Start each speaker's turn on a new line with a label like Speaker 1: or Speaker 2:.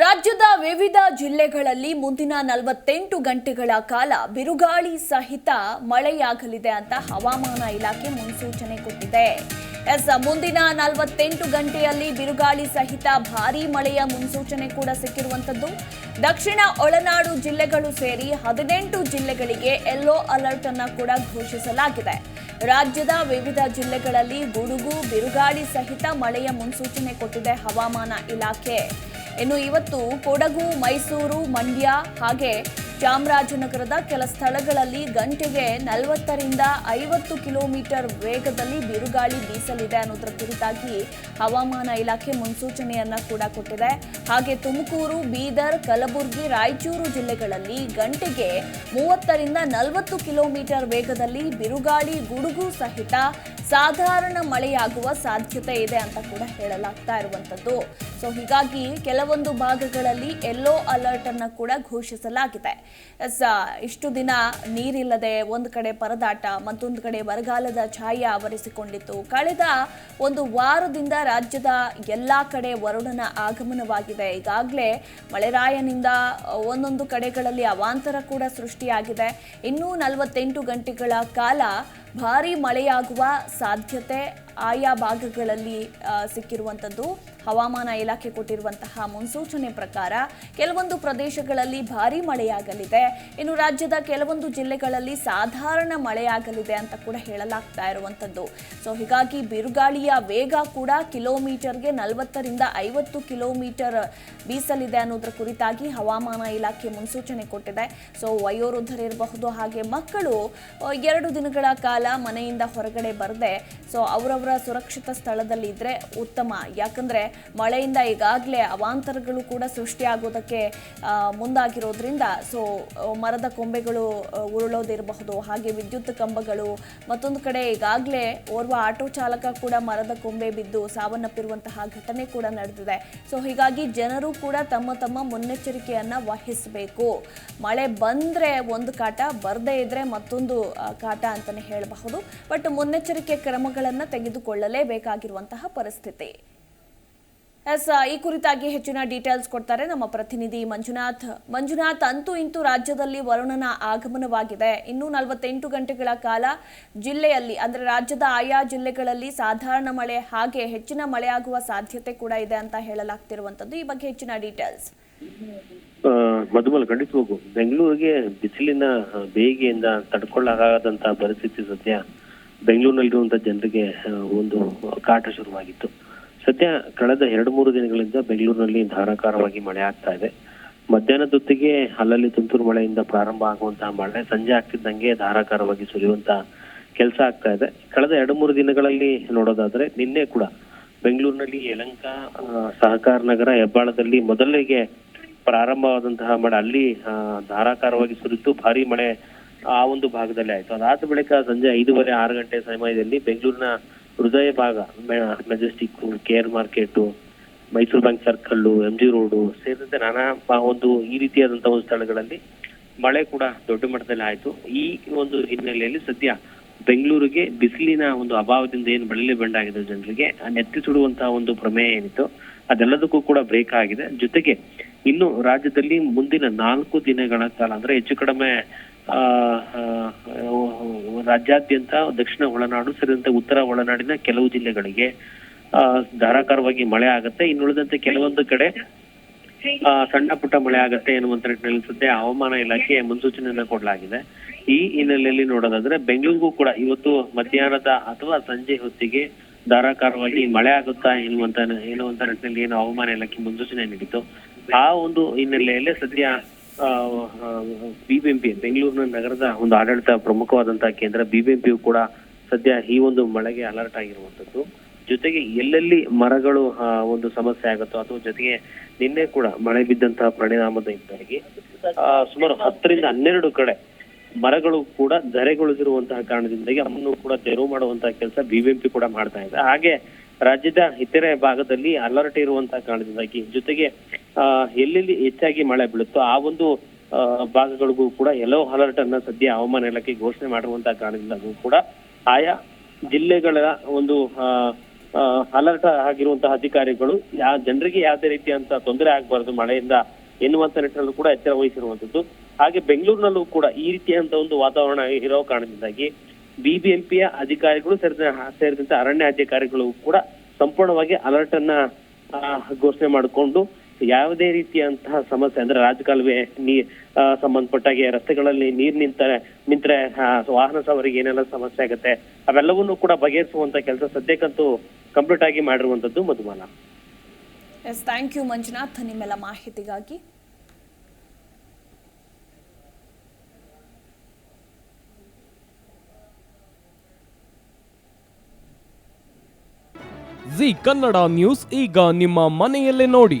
Speaker 1: ರಾಜ್ಯದ ವಿವಿಧ ಜಿಲ್ಲೆಗಳಲ್ಲಿ ಮುಂದಿನ ನಲವತ್ತೆಂಟು ಗಂಟೆಗಳ ಕಾಲ ಬಿರುಗಾಳಿ ಸಹಿತ ಮಳೆಯಾಗಲಿದೆ ಅಂತ ಹವಾಮಾನ ಇಲಾಖೆ ಮುನ್ಸೂಚನೆ ಕೊಟ್ಟಿದೆ. ಎಸ್, ಮುಂದಿನ ನಲವತ್ತೆಂಟು ಗಂಟೆಯಲ್ಲಿ ಬಿರುಗಾಳಿ ಸಹಿತ ಭಾರೀ ಮಳೆಯ ಮುನ್ಸೂಚನೆ ಕೂಡ ಸಿಕ್ಕಿರುವಂತದ್ದು ದಕ್ಷಿಣ ಒಳನಾಡು ಜಿಲ್ಲೆಗಳು ಸೇರಿ ಹದಿನೆಂಟು ಜಿಲ್ಲೆಗಳಿಗೆ ಯೆಲ್ಲೋ ಅಲರ್ಟ್ ಅನ್ನ ಕೂಡ ಘೋಷಿಸಲಾಗಿದೆ. ರಾಜ್ಯದ ವಿವಿಧ ಜಿಲ್ಲೆಗಳಲ್ಲಿ ಗುಡುಗು, ಬಿರುಗಾಳಿ ಸಹಿತ ಮಳೆಯ ಮುನ್ಸೂಚನೆ ಕೊಟ್ಟಿದೆ ಹವಾಮಾನ ಇಲಾಖೆ. ಇನ್ನು ಇವತ್ತು ಕೊಡಗು ಮೈಸೂರು ಮಂಡ್ಯ ಹಾಗೆ ಚಾಮರಾಜನಗರದ ಕೆಲ ಸ್ಥಳಗಳಲ್ಲಿ ಗಂಟೆಗೆ ನಲವತ್ತರಿಂದ ಐವತ್ತು ಕಿಲೋಮೀಟರ್ ವೇಗದಲ್ಲಿ ಬಿರುಗಾಳಿ ಬೀಸಲಿದೆ ಅನ್ನೋದರ ಕುರಿತಾಗಿ ಹವಾಮಾನ ಇಲಾಖೆ ಮುನ್ಸೂಚನೆಯನ್ನ ಕೂಡ ಕೊಟ್ಟಿದೆ. ಹಾಗೆ ತುಮಕೂರು, ಬೀದರ್, ಕಲಬುರಗಿ, ರಾಯಚೂರು ಜಿಲ್ಲೆಗಳಲ್ಲಿ ಗಂಟೆಗೆ ಮೂವತ್ತರಿಂದ ನಲವತ್ತು ಕಿಲೋಮೀಟರ್ ವೇಗದಲ್ಲಿ ಬಿರುಗಾಳಿ, ಗುಡುಗು ಸಹಿತ ಸಾಧಾರಣ ಮಳೆಯಾಗುವ ಸಾಧ್ಯತೆ ಇದೆ ಅಂತ ಕೂಡ ಹೇಳಲಾಗ್ತಾ ಇರುವಂತದ್ದು ಸೊ ಹೀಗಾಗಿ ಕೆಲವೊಂದು ಭಾಗಗಳಲ್ಲಿ ಯೆಲ್ಲೋ ಅಲರ್ಟ್ ಅನ್ನ ಕೂಡ ಘೋಷಿಸಲಾಗಿದೆ. ಇಷ್ಟು ದಿನ ನೀರಿಲ್ಲದೆ ಒಂದು ಕಡೆ ಪರದಾಟ, ಮತ್ತೊಂದು ಕಡೆ ಬರಗಾಲದ ಛಾಯೆ ಆವರಿಸಿಕೊಂಡಿತ್ತು. ಕಳೆದ ಒಂದು ವಾರದಿಂದ ರಾಜ್ಯದ ಎಲ್ಲ ಕಡೆ ವರುಣನ ಆಗಮನವಾಗಿದೆ. ಈಗಾಗಲೇ ಮಳೆರಾಯನಿಂದ ಒಂದೊಂದು ಕಡೆಗಳಲ್ಲಿ ಅವಾಂತರ ಕೂಡ ಸೃಷ್ಟಿಯಾಗಿದೆ. ಇನ್ನೂ ನಲವತ್ತೆಂಟು ಗಂಟೆಗಳ ಕಾಲ ಭಾರೀ ಮಳೆಯಾಗುವ ಸಾಧ್ಯತೆ ಆಯಾ ಭಾಗಗಳಲ್ಲಿ ಸಿಕ್ಕಿರುವಂಥದ್ದು. ಹವಾಮಾನ ಇಲಾಖೆ ಕೊಟ್ಟಿರುವಂತಹ ಮುನ್ಸೂಚನೆ ಪ್ರಕಾರ ಕೆಲವೊಂದು ಪ್ರದೇಶಗಳಲ್ಲಿ ಭಾರಿ ಮಳೆಯಾಗಲಿದೆ. ಇನ್ನು ರಾಜ್ಯದ ಕೆಲವೊಂದು ಜಿಲ್ಲೆಗಳಲ್ಲಿ ಸಾಧಾರಣ ಮಳೆಯಾಗಲಿದೆ ಅಂತ ಕೂಡ ಹೇಳಲಾಗ್ತಾ ಇರುವಂಥದ್ದು. ಸೊ ಹೀಗಾಗಿ ಬಿರುಗಾಳಿಯ ವೇಗ ಕೂಡ ಕಿಲೋಮೀಟರ್ಗೆ ನಲವತ್ತರಿಂದ ಐವತ್ತು ಕಿಲೋಮೀಟರ್ ಬೀಸಲಿದೆ ಅನ್ನೋದ್ರ ಕುರಿತಾಗಿ ಹವಾಮಾನ ಇಲಾಖೆ ಮುನ್ಸೂಚನೆ ಕೊಟ್ಟಿದೆ. ಸೊ ವಯೋವೃದ್ಧರಿರಬಹುದು ಹಾಗೆ ಮಕ್ಕಳು ಎರಡು ದಿನಗಳ ಕಾಲ ಮನೆಯಿಂದ ಹೊರಗಡೆ ಬರದೆ ಸೊ ಅವರವರ ಸುರಕ್ಷಿತ ಸ್ಥಳದಲ್ಲಿ ಇದ್ರೆ ಉತ್ತಮ. ಯಾಕಂದ್ರೆ ಮಳೆಯಿಂದ ಈಗಾಗಲೇ ಅವಾಂತರಗಳು ಕೂಡ ಸೃಷ್ಟಿಯಾಗೋದಕ್ಕೆ ಮುಂದಾಗಿರೋದ್ರಿಂದ ಸೊ ಮರದ ಕೊಂಬೆಗಳು ಉರುಳೋದಿರಬಹುದು, ಹಾಗೆ ವಿದ್ಯುತ್ ಕಂಬಗಳು, ಮತ್ತೊಂದು ಕಡೆ ಈಗಾಗಲೇ ಓರ್ವ ಆಟೋ ಚಾಲಕ ಕೂಡ ಮರದ ಕೊಂಬೆ ಬಿದ್ದು ಸಾವನ್ನಪ್ಪಿರುವಂತಹ ಘಟನೆ ಕೂಡ ನಡೆದಿದೆ. ಸೊ ಹೀಗಾಗಿ ಜನರು ಕೂಡ ತಮ್ಮ ತಮ್ಮ ಮುನ್ನೆಚ್ಚರಿಕೆಯನ್ನ ವಹಿಸಬೇಕು. ಮಳೆ ಬಂದ್ರೆ ಒಂದು ಕಾಟ, ಬರದೇ ಇದ್ರೆ ಮತ್ತೊಂದು ಕಾಟ ಅಂತಾನೆ ಹೇಳಬಹುದು. ಬಟ್ ಮುನ್ನೆಚ್ಚರಿಕೆ ಕ್ರಮಗಳನ್ನು ತೆಗೆದುಕೊಳ್ಳಲೇಬೇಕಾಗಿರುವಂತಹ ಪರಿಸ್ಥಿತಿ. ಎಸ್ ಈ ಕುರಿತಾಗಿ ಹೆಚ್ಚಿನ ಡೀಟೇಲ್ಸ್ ಕೊಡ್ತಾರೆ ನಮ್ಮ ಪ್ರತಿನಿಧಿ ಮಂಜುನಾಥ್. ಮಂಜುನಾಥ್ ಅಂತೂ ಇಂತೂ ರಾಜ್ಯದಲ್ಲಿ ವರುಣನ ಆಗಮನವಾಗಿದೆ. ಇನ್ನೂ ನಲವತ್ತೆಂಟು ಗಂಟೆಗಳ ಕಾಲ ಜಿಲ್ಲೆಯಲ್ಲಿ, ಅಂದ್ರೆ ರಾಜ್ಯದ ಆಯಾ ಜಿಲ್ಲೆಗಳಲ್ಲಿ ಸಾಧಾರಣ ಮಳೆ, ಹಾಗೆ ಹೆಚ್ಚಿನ ಮಳೆಯಾಗುವ ಸಾಧ್ಯತೆ ಕೂಡ ಇದೆ ಅಂತ ಹೇಳಲಾಗ್ತಿರುವಂತದ್ದು ಈ ಬಗ್ಗೆ ಹೆಚ್ಚಿನ ಡೀಟೇಲ್ಸ್
Speaker 2: ಮಧುಮಲ್ ಹೋಗು. ಬೆಂಗಳೂರಿಗೆ ಬಿಸಿಲಿನ ಬೇಗೆಯಿಂದ ತಡ್ಕೊಳ್ಳಾಗದಂತ ಪರಿಸ್ಥಿತಿ ಸದ್ಯ ಬೆಂಗಳೂರಿನಲ್ಲಿರುವಂತಹ ಜನರಿಗೆ ಒಂದು ಕಾಟ ಶುರುವಾಗಿತ್ತು. ಸದ್ಯ ಕಳೆದ ಎರಡು ಮೂರು ದಿನಗಳಿಂದ ಬೆಂಗಳೂರಿನಲ್ಲಿ ಧಾರಾಕಾರವಾಗಿ ಮಳೆ ಆಗ್ತಾ ಇದೆ. ಮಧ್ಯಾಹ್ನದೊತ್ತಿಗೆ ಅಲ್ಲಲ್ಲಿ ತುಂತುರು ಮಳೆಯಿಂದ ಪ್ರಾರಂಭ ಆಗುವಂತಹ ಮಳೆ, ಸಂಜೆ ಆಗ್ತಿದ್ದಂಗೆ ಧಾರಾಕಾರವಾಗಿ ಸುರಿಯುವಂತ ಕೆಲಸ ಆಗ್ತಾ ಇದೆ. ಕಳೆದ ಎರಡು ಮೂರು ದಿನಗಳಲ್ಲಿ ನೋಡೋದಾದ್ರೆ ನಿನ್ನೆ ಕೂಡ ಬೆಂಗಳೂರಿನಲ್ಲಿ ಯಲಂಕ ಸಹಕಾರ ನಗರ, ಹೆಬ್ಬಾಳದಲ್ಲಿ ಮೊದಲಿಗೆ ಪ್ರಾರಂಭವಾದಂತಹ ಮಳೆ, ಅಲ್ಲಿ ಧಾರಾಕಾರವಾಗಿ ಸುರಿತು ಭಾರಿ ಮಳೆ ಆ ಒಂದು ಭಾಗದಲ್ಲಿ ಆಯ್ತು. ಅದಾದ ಬಳಿಕ ಸಂಜೆ ಐದೂವರೆ ಆರು ಗಂಟೆ ಸಮಯದಲ್ಲಿ ಬೆಂಗಳೂರಿನ ಹೃದಯ ಭಾಗ Majestic care market Mysore bank circle M G road ಸೇರಿದಂತೆ ನಾನಾ ಒಂದು ಈ ರೀತಿಯಾದಂತಹ ಒಂದು ಸ್ಥಳಗಳಲ್ಲಿ ಮಳೆ ಕೂಡ ದೊಡ್ಡ ಮಟ್ಟದಲ್ಲಿ ಆಯ್ತು. ಈ ಒಂದು ಹಿನ್ನೆಲೆಯಲ್ಲಿ ಸದ್ಯ ಬೆಂಗಳೂರಿಗೆ ಬಿಸಿಲಿನ ಒಂದು ಅಭಾವದಿಂದ ಏನು ಬೆಳಲಿ ಬಂಡಾಗಿದೆ ಜನರಿಗೆ ನೆತ್ತಿ ಸುಡುವಂತಹ ಒಂದು ಪ್ರಮೇಯ ಏನಿತ್ತು ಅದೆಲ್ಲದಕ್ಕೂ ಕೂಡ ಬ್ರೇಕ್ ಆಗಿದೆ. ಜೊತೆಗೆ ಇನ್ನು ರಾಜ್ಯದಲ್ಲಿ ಮುಂದಿನ ನಾಲ್ಕು ದಿನಗಳ ಕಾಲ ಅಂದ್ರೆ ಹೆಚ್ಚು ಕಡಿಮೆ ಆ, ರಾಜ್ಯಾದ್ಯಂತ ದಕ್ಷಿಣ ಒಳನಾಡು, ಸೇರಿದಂತೆ ಉತ್ತರ ಒಳನಾಡಿನ ಕೆಲವು ಜಿಲ್ಲೆಗಳಿಗೆ ಧಾರಾಕಾರವಾಗಿ ಮಳೆ ಆಗತ್ತೆ. ಇನ್ನುಳಿದಂತೆ ಕೆಲವೊಂದು ಕಡೆ ಸಣ್ಣ ಪುಟ್ಟ ಮಳೆ ಆಗತ್ತೆ ಎನ್ನುವಂತ ನಿಟ್ಟಿನಲ್ಲಿ ಸದ್ಯ ಹವಾಮಾನ ಇಲಾಖೆ ಮುನ್ಸೂಚನೆಯನ್ನ ಕೊಡಲಾಗಿದೆ. ಈ ಹಿನ್ನೆಲೆಯಲ್ಲಿ ನೋಡೋದಾದ್ರೆ ಬೆಂಗಳೂರಿಗೂ ಕೂಡ ಇವತ್ತು ಮಧ್ಯಾಹ್ನದ ಅಥವಾ ಸಂಜೆ ಹೊತ್ತಿಗೆ ಧಾರಾಕಾರವಾಗಿ ಮಳೆ ಆಗುತ್ತಾ ಎನ್ನುವಂತ ಎನ್ನುವಂತ ನಿಟ್ಟಿನಲ್ಲಿ ಏನು ಹವಾಮಾನ ಇಲಾಖೆ ಮುನ್ಸೂಚನೆ ನೀಡಿತು ಆ ಒಂದು ಹಿನ್ನೆಲೆಯಲ್ಲಿ ಸದ್ಯ ಬಿಬಿಎಂಪಿ, ಬೆಂಗಳೂರಿನ ನಗರದ ಒಂದು ಆಡಳಿತ ಪ್ರಮುಖವಾದಂತಹ ಕೇಂದ್ರ ಬಿಬಿಎಂಪಿ ಕೂಡ ಸದ್ಯ ಈ ಒಂದು ಮಳೆಗೆ ಅಲರ್ಟ್ ಆಗಿರುವಂತದ್ದು ಜೊತೆಗೆ ಎಲ್ಲೆಲ್ಲಿ ಮರಗಳು ಒಂದು ಸಮಸ್ಯೆ ಆಗುತ್ತೋ ಅಥವಾ ಜೊತೆಗೆ ನಿನ್ನೆ ಕೂಡ ಮಳೆ ಬಿದ್ದಂತಹ ಪರಿಣಾಮದಿಂದಾಗಿ ಸುಮಾರು ಹತ್ತರಿಂದ ಹನ್ನೆರಡು ಕಡೆ ಮರಗಳು ಕೂಡ ಧರೆಗೊಳಿಸಿರುವಂತಹ ಕಾರಣದಿಂದಾಗಿ ಅವನ್ನು ಕೂಡ ತೆರವು ಮಾಡುವಂತಹ ಕೆಲಸ ಬಿಬಿಎಂಪಿ ಕೂಡ ಮಾಡ್ತಾ ಇದೆ. ಹಾಗೆ ರಾಜ್ಯದ ಇತರೆ ಭಾಗದಲ್ಲಿ ಅಲರ್ಟ್ ಇರುವಂತಹ ಕಾರಣದಿಂದಾಗಿ ಜೊತೆಗೆ ಎಲ್ಲೆಲ್ಲಿ ಹೆಚ್ಚಾಗಿ ಮಳೆ ಬೀಳುತ್ತೋ ಆ ಒಂದು ಭಾಗಗಳಿಗೂ ಕೂಡ ಯೆಲ್ಲೋ ಅಲರ್ಟ್ ಅನ್ನ ಸದ್ಯ ಹವಾಮಾನ ಇಲಾಖೆ ಘೋಷಣೆ ಮಾಡಿರುವಂತಹ ಕಾರಣದಿಂದಾಗೂ ಕೂಡ ಆಯಾ ಜಿಲ್ಲೆಗಳ ಒಂದು ಅಲರ್ಟ್ ಆಗಿರುವಂತಹ ಅಧಿಕಾರಿಗಳು ಯಾ, ಜನರಿಗೆ ಯಾವುದೇ ರೀತಿಯಂತ ತೊಂದರೆ ಆಗಬಾರದು ಮಳೆಯಿಂದ ಎನ್ನುವಂತ ನಿಟ್ಟಿನಲ್ಲೂ ಕೂಡ ಎಚ್ಚರ ವಹಿಸಿರುವಂತದ್ದು. ಹಾಗೆ ಬೆಂಗಳೂರಿನಲ್ಲೂ ಕೂಡ ಈ ರೀತಿಯಂತ ಒಂದು ವಾತಾವರಣ ಇರೋ ಕಾರಣದಿಂದಾಗಿ ಬಿಬಿಎಂಪಿಯ ಅಧಿಕಾರಿಗಳು ಸೇರಿದ ಸೇರಿದಂತೆ ಅರಣ್ಯ ಅಧಿಕಾರಿಗಳು ಕೂಡ ಸಂಪೂರ್ಣವಾಗಿ ಅಲರ್ಟ್ ಅನ್ನ ಘೋಷಣೆ ಮಾಡಿಕೊಂಡು ಯಾವುದೇ ರೀತಿಯಂತಹ ಸಮಸ್ಯೆ ಅಂದ್ರೆ ರಾಜಕಾಲುವೆ ನೀರ್ ಸಂಬಂಧಪಟ್ಟಾಗೆ ರಸ್ತೆಗಳಲ್ಲಿ ನೀರ್ ನಿಂತರೆ ನಿಂತ್ರೆ ವಾಹನ ಸವಾರಿಗೆ ಏನೆಲ್ಲ ಸಮಸ್ಯೆ ಆಗುತ್ತೆ ಅವೆಲ್ಲವನ್ನೂ ಕೂಡ ಬಗೆಹರಿಸುವಂತ ಕೆಲಸ ಸದ್ಯಕ್ಕಂತೂ ಕಂಪ್ಲೀಟ್ ಆಗಿ ಮಾಡಿರುವಂತದ್ದು Madhumala
Speaker 1: yes thank you Manjunath. ನಿಮ್ಮೆಲ್ಲ ಮಾಹಿತಿಗಾಗಿ.
Speaker 3: ಜಿ ಕನ್ನಡ ನ್ಯೂಸ್ ಈಗ ನಿಮ್ಮ ಮನೆಯಲ್ಲೇ ನೋಡಿ.